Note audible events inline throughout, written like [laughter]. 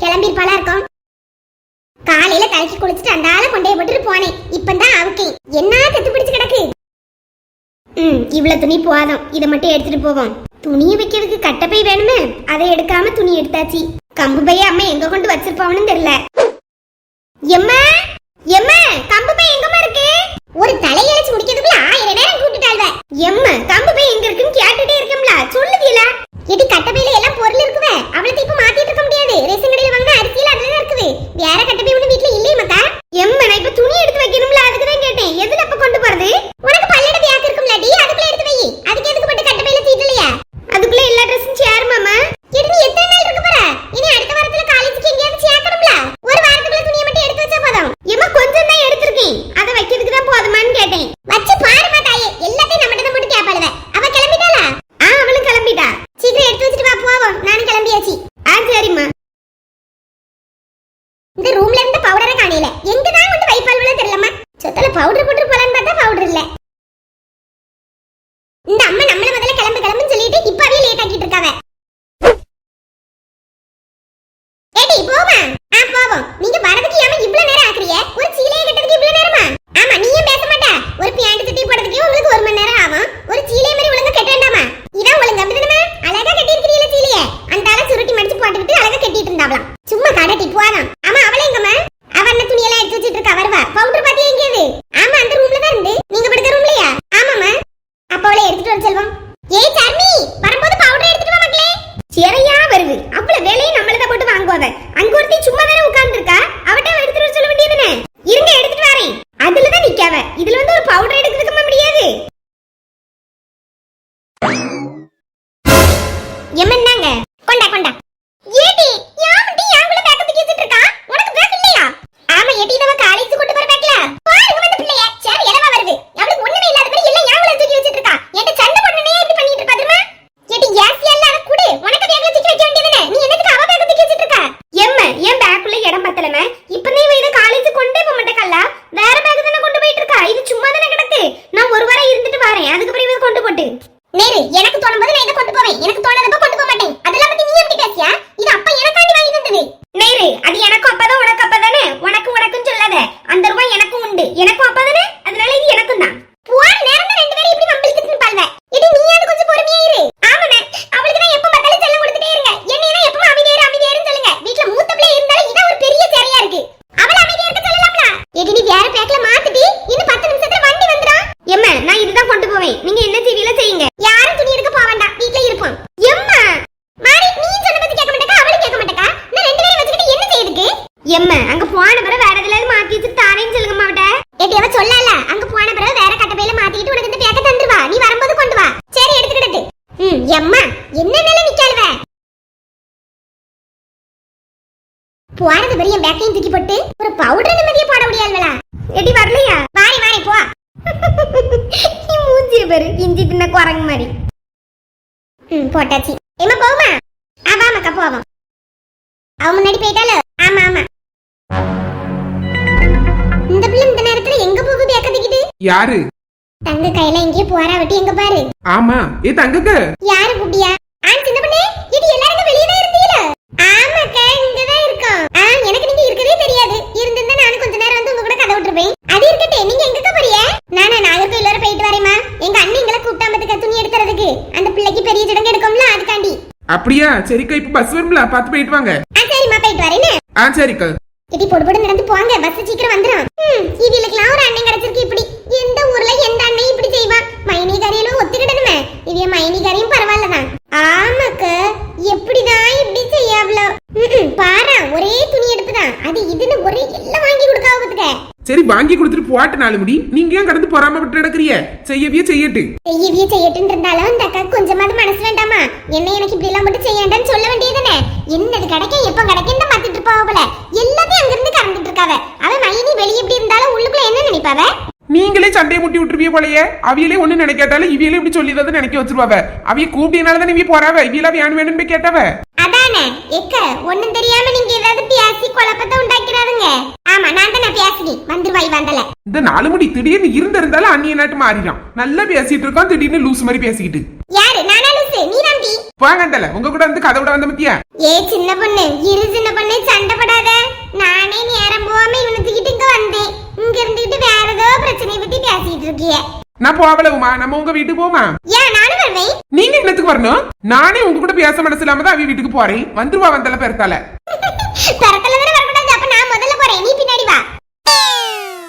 கிளம்பிருப்பாளா இருக்கும். காலையில தலைக்கு குளிச்சுட்டு அந்த ஆளை கொண்டே போட்டுட்டு போனேன். இப்பதான் என்ன இவ்வளோ துணி போதும். இதை மட்டும் எடுத்துட்டு போவோம். துணியை வைக்கிறதுக்கு கட்டப்பை வேணுமே? அதை எடுக்காம துணி எடுத்தாச்சு. கம்பு பைய அம்மா எங்க கொண்டு வச்சிருப்பாவனு தெரியல. எம்மா? போமா ஆ போவோம். நீங்க வரதுக்கு ஏமா இவ்வளவு நேரம் ஆக்குறீங்க? எம்மன்னாங்க கொண்டா கொண்டா. எனக்கும் அப்பா தானே அதனால இது எனக்கும் தான் போறது பெரிய பேக்கையும் தூக்கி போட்டு ஒரு பவுடர் நிம்மதியை போட முடியாதுங்களா? எட்டி வரலையா? வாரி வாரி போ. மூஞ்சிய பாரு இஞ்சி தின்ன குரங்கு மாதிரி. ம் போட்டாச்சு. ஏமா போமா ஆ வாமாக்கா போவோம். அவ முன்னாடி போயிட்டாலோ ஆமா ஆமா. இந்த பிள்ளை இந்த நேரத்துல எங்க போகுது பேக்கத்துக்கிட்டு யாரு? தங்க கையில எங்கேயும் போறா விட்டு எங்க பாரு? ஆமா. ஏ தங்கக்கு? யாரு குட்டியா ஆண்டி அது இருக்கட்டே நீங்க எங்க போறீங்க? நானா நாகர்கோயில போயிட்டு வரேமா எங்க அண்ணன் எங்களை துணி எடுத்துறதுக்கு அந்த பிள்ளைக்கு பெரிய சடங்கு எடுக்கும்ல அதுக்காண்டி. அப்படியா? சரிக்கா இப்ப பஸ் வரும்ல பாத்து போயிட்டு வாங்க. ஆ சரிம்மா போயிட்டு வரேன் ஆ சரிக்கா. இடி பொடு பொடு நடந்து போங்க பஸ் சீக்கிரம் வந்துரும். இவங்களுக்குலாம் ஒரு அண்ணன் கிடைச்சிருக்கு இப்படி. எந்த ஊர்ல எந்த அண்ணன் இப்படி செய்வா? மைனி கரையிலும் ஒத்துக்கிடணுமே. இவன் மைனி கரையும் பரவாயில்லதான். ஆமாக்கு எப்படிதான் இப்படி செய்யாவளோ. பாரு ஒரே துணி எடுப்புதான். அது இதுன்னு ஒரே எல்லாம் வாங்கி கொடுக்காவதுக்க சரி வாங்கி கொடுத்துட்டு போட்டு நாலு முடி. நீங்க ஏன் கடந்து பொறாம விட்டு நடக்கிறீ செய்யவியே செய்யட்டு. செய்யவே செய்யட்டுன்னு இந்த அக்கா கொஞ்சமாவது மனசு வேண்டாமா? என்ன எனக்கு இப்படி எல்லாம் மட்டும் செய்யண்டான்னு சொல்ல வேண்டியதுனே என்னது கிடைக்க எப்ப கிடைக்கும் பாத்துட்டு இருப்பாவல எல்லாத்தையும் அங்க இருந்து கறந்துட்டு இருக்காவ. அவன் மைனி வெளியே இப்படி இருந்தாலும் உள்ளுக்குள்ள என்ன நினைப்பாவ? நீங்களே சண்டையை முட்டி விட்டுருவிய போலயே. அவியலே ஒண்ணு நினைக்காட்டாலும் இவியலே இப்படி சொல்லிடுறது நினைக்க வச்சிருவாவ. அவிய கூப்பிட்டனால தான் இவிய போறாவ? இவியெல்லாம் வேணும் வேணும்னு போய் கேட்டாவ? அதானே? எக்க ஒண்ணும் தெரியாம நீங்க ஏதாவது பேசி குழப்பத்தை உண்டாக்கிறாருங்க ஆமா நான் தானே பேசினி வந்துருவாய் வந்தல இந்த நாலு முடி திடீர்னு இருந்திருந்தாலும் அந்நிய நாட்டு மாறிடும் நல்லா பேசிட்டு இருக்கோம் திடீர்னு லூஸ் மாதிரி பேசிக்கிட்டு. யாரு? நானா லூசு? நீ நம்பி வாங்கண்டல உங்க கூட வந்து கதை விட வந்த பத்தியா ஏ சின்ன பொண்ணு இரு சின்ன பொண்ணு சண்டை போடாத. நானே நேரம் போகாம இவனுக்கிட்டு இங்க வந்தேன். இங்க இருந்துகிட்டு வேற ஏதோ பிரச்சனையை பத்தி பேசிட்டு இருக்கிய. நான் போவல உமா நம்ம உங்க வீட்டுக்கு போமா? நீங்க என்னத்துக்கு வரணும்? நானே உங்க கூட பேச மனசு இல்லாம தான் அவ வீட்டுக்கு போறேன். வந்துருவா வந்தல பெருத்தால.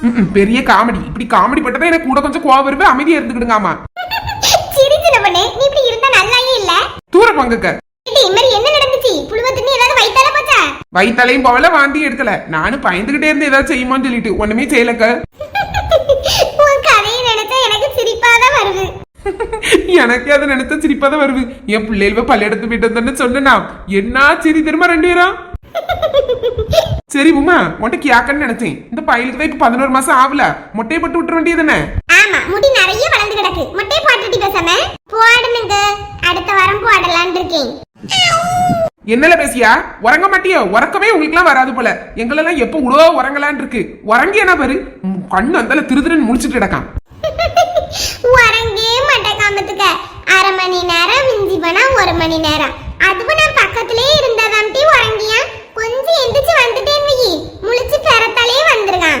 [laughs] பெரிய காமெடி. இப்படி காமெடி பட்டதான் எனக்கு கூட கொஞ்சம் கோவம் வருவே. அமைதியா இருந்துக்கிடுங்க ஆமா [laughs] நீ இப்படி இருந்தா நல்லாயே இல்ல? தூர பங்குக்க. என்ன நடந்துச்சு? புழுவத்துன்னு ஏதாவது வயித்தால போச்சா? வயித்தாலையும் போவல வாந்தி எடுக்கல. நானும் பயந்துகிட்டே இருந்து ஏதாவது செய்யுமோன்னு சொல்லிட்டு. ஒண்ணுமே செய்யலக்க உன் கதையை நினைச்சா எனக்கு சிரிப்பாதான் வருது. எனக்கு அதை நினைச்சா சிரிப்பாதான் வருது. என் பிள்ளைகள் பள்ளியிடத்து போயிட்டு வந்தேன்னு சொன்னா என்ன சரி திரும்ப ரெண்டு பேரும்? சரி உமா உன்ட்ட கேக்கன்னு நினைச்சேன். இந்த பையலுக்கு தான் இப்ப பதினோரு மாசம் ஆகல. மொட்டையை போட்டு விட்டுற வேண்டியதுதானே ஆமா முடி நிறைய வளர்ந்து கிடக்கு. முட்டையை போட்டுட்டி பேசாம போடணுங்க அடுத்த வாரம் போடலான்னு இருக்கேன். என்னல பேசியா? உறங்க மாட்டியோ? உறக்கமே உங்களுக்குலாம் வராது போல. எங்களெல்லாம் எப்ப உழவ உறங்கலான் இருக்கு. உறங்கியனா பாரு. உம், கண்ணு அந்தால திருதிருன்னு முடிச்சிட்டு கிடக்கான். உறங்கே மாட்டேன் காமத்துக்க அரை மணி நேரம் மிஞ்சி போனா ஒரு மணி நேரம். அதுவும் நான் பக்கத்திலே இருந்தாதான்ட்டி உறங்கியா? கொஞ்சம் எந்திரிச்சு வந்துட்டேன் வையி முழிச்சு பெறத்தாலே வந்திருக்கான்.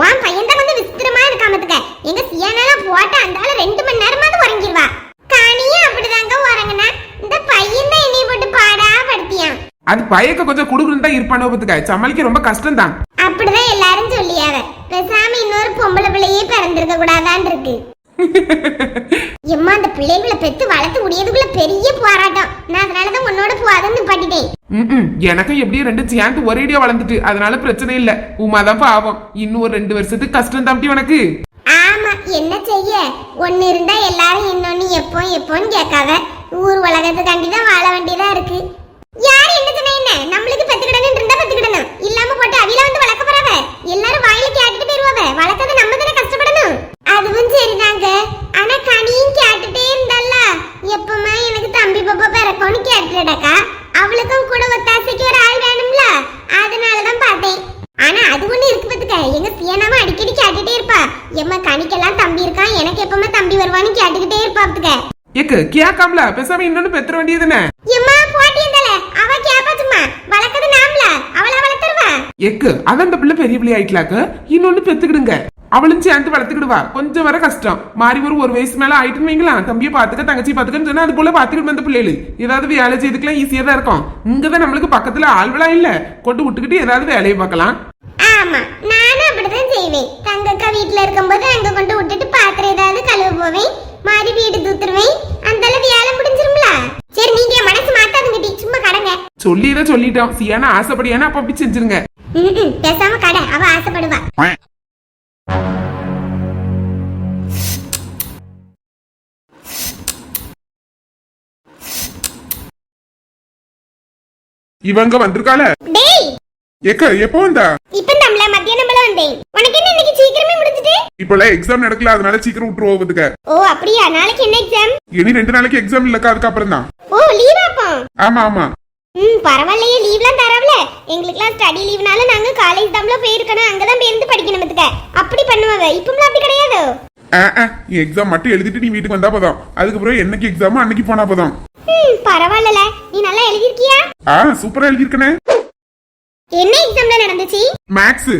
உன் பையன் தான் வந்து விசித்திரமா இருக்காமத்துக்க எங்க சியானால போட்ட அந்த ஆளு ரெண்டு மணி நேரமாவது உறங்கிடுவா காணியும் அப்படிதாங்க உறங்குனா. இந்த பையன் தான் என்னைய போட்டு பாடா படுத்தியான் அது பயக்க கொஞ்சம் குடுக்குன்னு தான் இருப்பானோ பத்துக்க. சமாளிக்க ரொம்ப கஷ்டம் தான் அப்படிதான் எல்லாரும் சொல்லியாவ. பேசாம இன்னொரு பொம்பளை பிள்ளையே பிறந்திருக்க கூடாதான் இருக்கு எம்மா அந்த பிள்ளைகளை பெத்து வளர்த்து முடியதுக்குள்ள பெரிய போராட்டம். நான் அதனாலதான் உன்னோட போகாதன்னு நிப்பாட்டிட்டேன். ம்ம். எனக்கும் எப்படியும் ரெண்டு சேர்ந்து ஒரேடியா வளர்ந்துட்டு அதனால பிரச்சனை இல்ல. உமா தான் பாவம். இன்னும் ஒரு ரெண்டு வருஷத்துக்கு கஷ்டம் தாண்டி உனக்கு. ஆமா என்ன செய்ய? ஒண்ணு இருந்தா எல்லாரும் இன்னொன்னு எப்போ எப்போன்னு கேட்காத. ஊர் உலகத்துக்காண்டி தான் வாழ வேண்டியதா இருக்கு. யார் என்ன சொன்னா என்ன நம்மளுக்கு பெத்துக்கிடணும் இருந்தா பெத்துக்கிடணும் இல்லாம போட்டு அவில வந்து வளர்க்க போறவ எல்லாரும் வாயில கேட்டுட்டு போயிருவாவ வளர்க்கறது நம்ம தானே கஷ்டப்படணும் அதுவும் சரிதாங்க ஆனா கனியும் கேட்டுட்டே இருந்தால எப்பமா எனக்கு தம்பி பிறக்கும்னு கேட்டுடக்கா அவளுக்கும் கூட ஒத்தாசைக்கு ஒரு ஆள் வேணும்ல. அதனாலதான் பார்த்தேன். ஆனா அது ஒண்ணு இருக்கு பத்துக்க எங்க சியனாம அடிக்கடி கேட்டுட்டே இருப்பா. எம்மா கணிக்கெல்லாம் தம்பி இருக்கான். எனக்கு எப்பமா தம்பி வருவான்னு கேட்டுக்கிட்டே இருப்பா பத்துக்க ஏக்கு கேட்காமல பேசாம இன்னொன்னு பெத்துற வேண்டியதுதானே எம்மா போட்டியந்தல அவ கேப்பா சும்மா. வளர்க்கறது நாம்ல அவள வளர்த்துருவா. எக்கு அது அந்த பிள்ளை பெரிய பிள்ளை ஆயிக்கலாக்க இன்னொன்னு பெத்துக்கிடுங்க. அவளும் சேர்ந்து வளர்த்துக்கிடுவா. கொஞ்சம் வர கஷ்டம். மாறி ஒரு ஒரு வயசு மேல ஆயிட்டுன்னு வைங்களா தம்பியை பாத்துக்க தங்கச்சி பாத்துக்கன்னு சொன்னா அது போல பாத்துக்கிட்டு வந்த பிள்ளைகள். ஏதாவது வேலை செய்துக்கலாம் ஈஸியா தான் இருக்கும். இங்கதான் நம்மளுக்கு பக்கத்துல ஆள்வலா இல்ல. கொண்டு விட்டுக்கிட்டு ஏதாவது வேலையை பார்க்கலாம். ஆமா நானும் அப்படிதான் செய்வேன். தங்கக்கா வீட்ல இருக்கும்போது அங்க கொண்டு விட்டுட்டு பாத்திரம் ஏதாவது கழுவ போவேன். மாறி வீடு தூத்துருவேன். அந்த வேலை முடிஞ்சிரும்ல? சரி நீங்க மனசு மாத்தாதுங்கடி சும்மா கடங்க. சொல்லிதான் சொல்லிட்டோம். சியானா ஆசைப்படியானா அப்ப அப்படி செஞ்சிருங்க. பேசாம கடை. அவ ஆசைப்படுவா. இவங்க வந்திருக்காள? டேய்! ஏக்க எப்போ வந்தா? இப்ப நம்மள மத்தியானம் போல வந்தேன். உனக்கு என்ன இன்னைக்கு சீக்கிரமே முடிஞ்சுட்டு இப்பெல்லாம் எக்ஸாம் நடக்கல அதனால சீக்கிரம் விட்டுருவோம் வந்துக்க ஓ அப்படியா? நாளைக்கு என்ன எக்ஸாம் இனி ரெண்டு நாளைக்கு எக்ஸாம் இல்லக்கா அதுக்கப்புறம் தான். ஓ லீவ் அப்போ? ஆமா ஆமா. ம் பரவாயில்லையே லீவ்லாம் தரவல. எங்களுக்குலாம் ஸ்டடி லீவ்னால நாங்க காலேஜ் தாம்ல போயிருக்கணும். அங்கதான் போயிருந்து படிக்கணும் பத்துக்க. அப்படி பண்ணுவாங்க. இப்பம்லாம் அப்படி கிடையாது. எக்ஸாம் மட்டும் எழுதிட்டு நீ வீட்டுக்கு வந்தா போதும். அதுக்கப்புறம் என்னைக்கு எக்ஸாமோ அன்னைக்கு போனா போதும். ம் பரவாயில்லல. நீ நல்லா எழுதிருக்கியா ஆ சூப்பரா எழுதியிருக்கனே. என்ன எக்ஸாம்ல நடந்துச்சு? மேக்ஸ்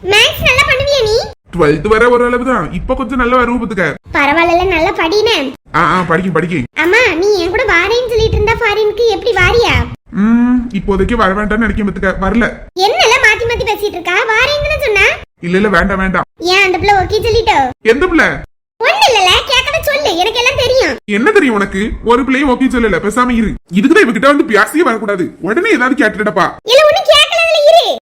மேத்ஸ் நல்லா பண்ணுவியா நீ? டுவெல்த் வர ஒரு அளவு தான் இப்ப கொஞ்சம் நல்ல வருவ பத்துக்க பரவாயில்ல நல்லா படினே ஆ ஆ படிக்கும் படிக்கும் அம்மா நீ என் கூட வாரேன்னு சொல்லிட்டு இருந்தா ஃபாரினுக்கு எப்படி வாரியா? ம் இப்போதைக்கு வர வேண்டாம்னு நினைக்க பத்துக்க வரல. என்னல மாத்தி மாத்தி பேசிட்டு இருக்கா? வாரேன்னு சொன்னா? இல்ல இல்ல வேண்டாம் வேண்டாம். ஏன் அந்த பிள்ளை ஓகே சொல்லிட்டோ? எந்த பிள்ளை? ஒண்ணு இல்லல கேட்கத சொல்லு. எனக்கு எல்லாம் என்ன தெரியும் உனக்கு? ஒரு பிள்ளையும் ஓகே சொல்லல பேசாம இரு. இதுக்குதான் இவகிட்ட வந்து பேசியே வரக்கூடாது. உடனே ஏதாவது கேட்டுடப்பா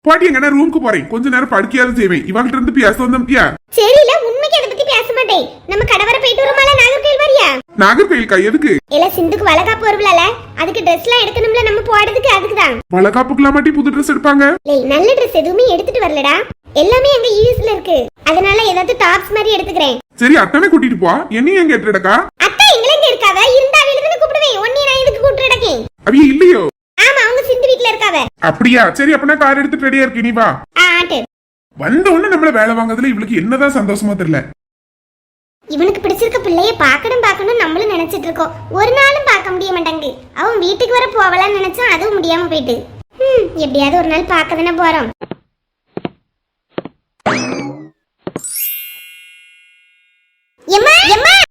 பாட்டி எங்கன்னா ரூமுக்கு போறேன். கொஞ்ச நேரம் படுக்கையாவது செய்வேன். இவங்கிட்ட இருந்து பேச வந்தம்பியா சரியில்ல உண்மைக்கு அதை பத்தி பேச மாட்டேன். நம்ம கடவரை போயிட்டு வருமால நாகர்கோயில் வரியா? நாகர்கோயிலுக்கா எதுக்கு? இல்ல சிந்துக்கு வளகாப்பு வருவல அதுக்கு ட்ரெஸ் எல்லாம் எடுக்கணும்ல நம்ம போடுறதுக்கு அதுக்குதான். வளகாப்புக்குலாம் மாட்டி புது ட்ரெஸ் எடுப்பாங்க? நல்ல ட்ரெஸ் எதுவுமே எடுத்துட்டு வரலடா. எல்லாமே எங்க யூஎஸ்ல இருக்கு. அதனால ஏதாவது டாப்ஸ் மாதிரி எடுத்துக்கிறேன். சரி அத்தனை கூட்டிட்டு போ. என்னையும் எங்க எங்க எங்க இருக்காவ? இருந்தா அவளுக்கு கூப்பிடுவேன் ஒன்னே நான் இதுக்கு கூப்பிட்டு நடக்கேன்? அவிய இல்லையோ? ஆமா அவங்க சிந்து வீட்ல இருக்காவ. அப்படியா? சரி அப்பனா கார் எடுத்துட்டு ரெடியா இருக்கு. நீ வா. ஆட்டு. வந்த உடனே நம்மள வேலை வாங்குறதுல இவளுக்கு என்னதான் சந்தோஷமா தெரியல. இவனுக்கு பிடிச்சிருக்க பிள்ளைய பார்க்கணும் பார்க்கணும் நம்மளும் நினைச்சிட்டு இருக்கோம். ஒரு நாளும் பார்க்க முடிய மாட்டாங்க அவன் வீட்டுக்கு வர போவலாம்னு நினைச்சா அதுவும் முடியாம போயிட்டு. ஹம், எப்படியாவது ஒரு நாள் பார்க்க தானே போறோம். எம்மா? எம்மா?